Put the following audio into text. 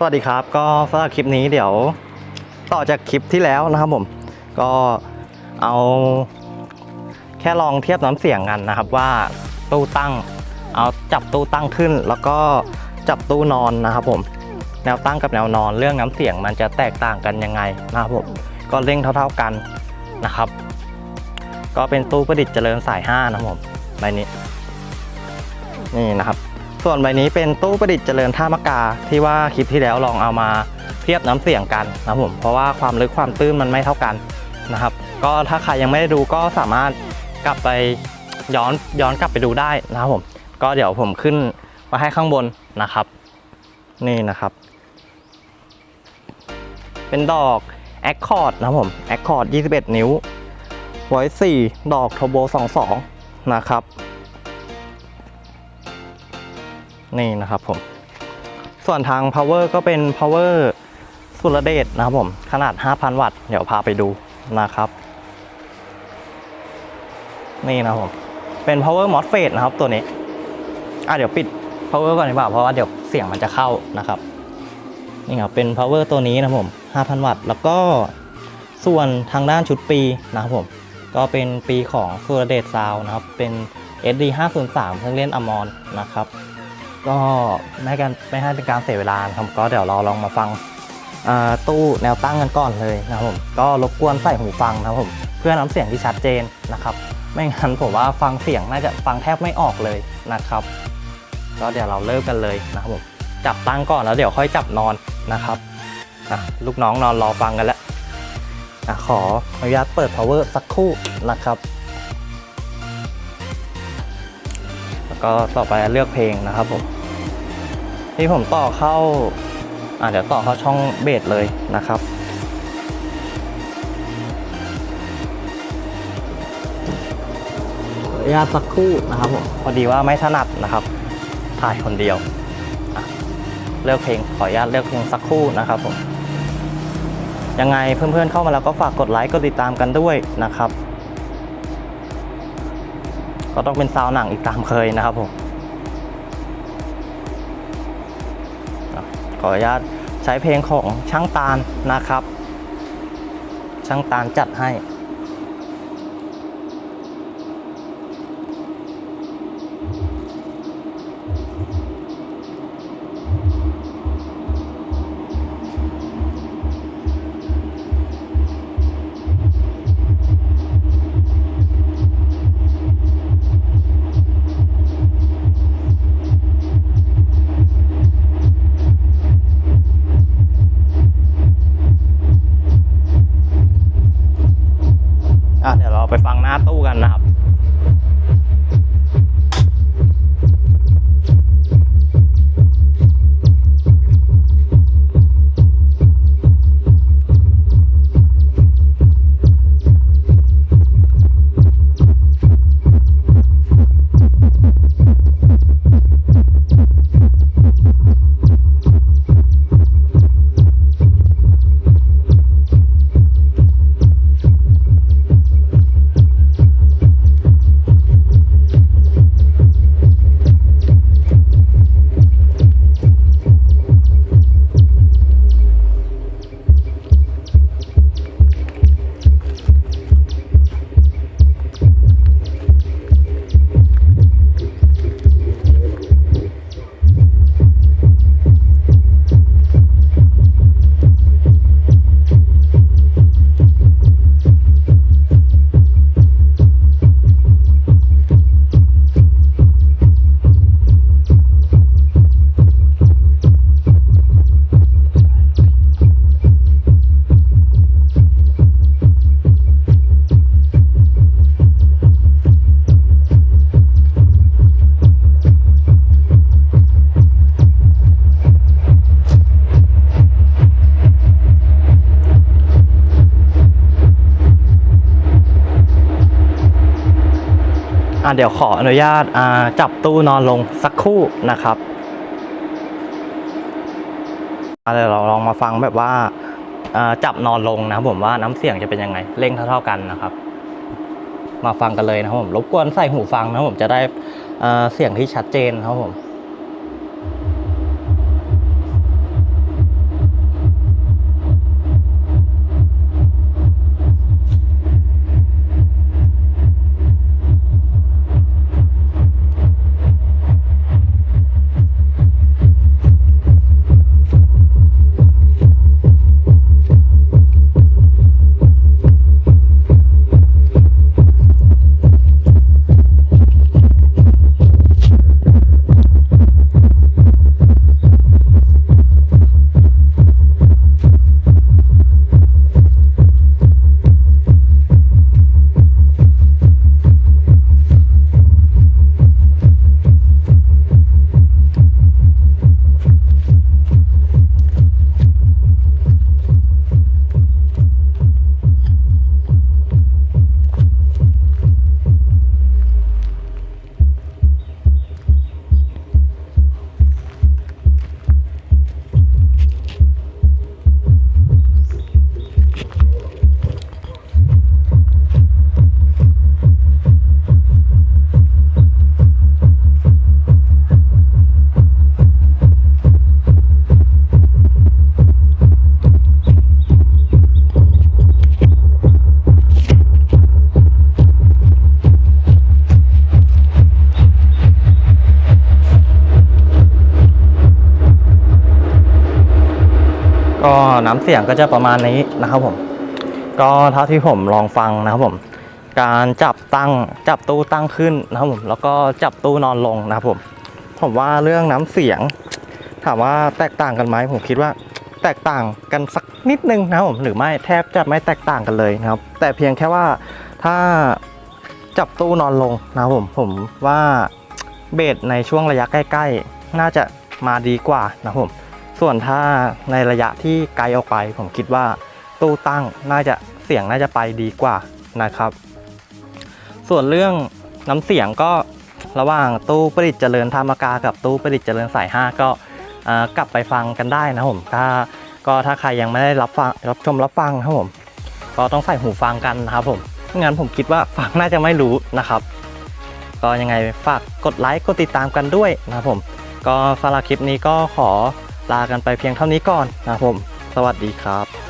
สวัสดีครับก็สำหรับคลิปนี้เดี๋ยวต่อจากคลิปที่แล้วนะครับผม ก็เอาแค่ลองเทียบน้ำเสียงกันนะครับว่าตู้ตั้ง เอาจับตู้ตั้งขึ้น แล้วก็จับตู้นอนนะครับผม แนวตั้งกับแนวนอนเรื่องน้ำเสียงมันจะแตกต่างกันยังไงนะครับผมก็เร่งเท่าๆกันนะครับ ก็เป็นตู้ประดิษฐ์เจริญสาย5นะครับผมใบนี้ นี่นะครับ ส่วนใบนี้เป็นตู้ประดิษฐ์เจริญท่ามะกา ที่ว่าคลิปที่แล้วลองเอามาเทียบน้ำเสียงกันนะผมเพราะว่าความลึกความตื้นมันไม่เท่ากันนะครับ ก็ถ้าใครยังไม่ได้ดูก็สามารถกลับไปย้อนย้อนกลับไปดูได้นะครับผม ก็เดี๋ยวผมขึ้นมาให้ข้างบนนะครับ นี่นะครับ เป็นดอก Accord นะครับผม Accord 21 นิ้วไว้4ดอก Turbo 22 นะครับ นี่นะครับผม ส่วนทาง power ก็เป็น power สุรเดชนะครับผม ขนาด 5,000 วัตต์ เดี๋ยวพาไปดูนะครับ นี่นะครับผม เป็น power MOSFET นะครับตัวนี้ อะเดี๋ยวปิด power ก่อนดีกว่า เพราะว่าเดี๋ยวเสียงมันจะเข้านะครับ นี่ครับ เป็น power ตัวนี้นะครับผม 5,000 วัตต์ แล้วก็ส่วนทางด้านชุดปีนะครับผม ก็เป็นปีของสุรเดชซาวนะครับ เป็น SD 503เครื่องเล่นอมรนะครับ ก็ไม่ให้กันไม่ให้เป็นการเสียเวลาครับก็เดี๋ยวเราลองมาฟังตู้แนวตั้งกันก่อนเลยนะครับผมก็รบกวนใส่หูฟังนะครับผมเพื่อน้ำเสียงที่ชัดเจนนะครับ ไม่งั้นผมว่าฟังเสียงน่าจะฟังแทบไม่ออกเลยนะครับ ก็เดี๋ยวเราเริ่มกันเลยนะครับผมจับตั้งก่อนแล้วเดี๋ยวค่อยจับนอนนะครับลูกน้องนอนรอฟังกันแล้วอขออนุญาตเปิด power สักครู่นะครับ แล้วก็ต่อไปเลือกเพลงนะครับผม ที่ผมต่อเข้าอ่าเดี๋ยวต่อเข้าช่องเบสเลยนะครับ ขออนุญาตสักครู่นะครับผมพอดีว่าไม่ถนัดนะครับ ถ่ายคนเดียวอะเลือกเพลงขออนุญาตเลือกเพลงสักครู่นะครับผม ยังไงเพื่อนๆเข้ามาแล้วก็ฝากกดไลค์กดติดตามกันด้วยนะครับ ก็ต้องเป็นซาวหนังอีกตามเคยนะครับผม ขออนุญาตใช้เพลงของช่างตาลนะครับ ช่างตาลจัดให้ อะเดี๋ยวขออนุญาตอ่าจับตู้นอนลงสักครู่นะครับอะเดี๋ยวเราลองมาฟังแบบว่าอ่าจับนอนลงนะครับผมว่าน้ำเสียงจะเป็นยังไงเร่งเท่าๆกันนะครับ มาฟังกันเลยนะครับผมรบกวนใส่หูฟังนะครับผมจะได้อ่าเสียงที่ชัดเจนนะครับผม น้ำเสียงก็จะประมาณนี้นะครับผม ก็เท่าที่ผมลองฟังนะครับผม การจับตั้งจับตู้ตั้งขึ้นนะครับผม แล้วก็จับตู้นอนลงนะครับผม ผมว่าเรื่องน้ำเสียง ถามว่าแตกต่างกันไหมผมคิดว่าแตกต่างกันสักนิดนึงนะครับผมหรือไม่แทบจะไม่แตกต่างกันเลยนะครับ แต่เพียงแค่ว่าถ้าจับตู้นอนลงนะครับผมผมว่าเบสในช่วงระยะใกล้ ๆ น่าจะมาดีกว่านะครับผม ส่วนถ้าในระยะที่ไกลออกไป ผมคิดว่าตู้ตั้งน่าจะเสียงน่าจะไปดีกว่านะครับ ส่วนเรื่องน้ำเสียงก็ระหว่างตู้ประดิษฐ์เจริญธรรมกา กับตู้ประดิษฐ์เจริญสาย 5 ก็กลับไปฟังกันได้นะครับผมถ้าก็ถ้าใครยังไม่ได้รับฟังรับชมรับฟังนะครับผมก็ต้องใส่หูฟังกันนะครับผมไม่งั้นผมคิดว่าฟังน่าจะไม่รู้นะครับ ก็ยังไงฝากกดไลค์กดติดตามกันด้วยนะครับผม ก็สำหรับคลิปนี้ก็ขอ ลากันไปเพียงเท่านี้ก่อนนะครับผม สวัสดีครับ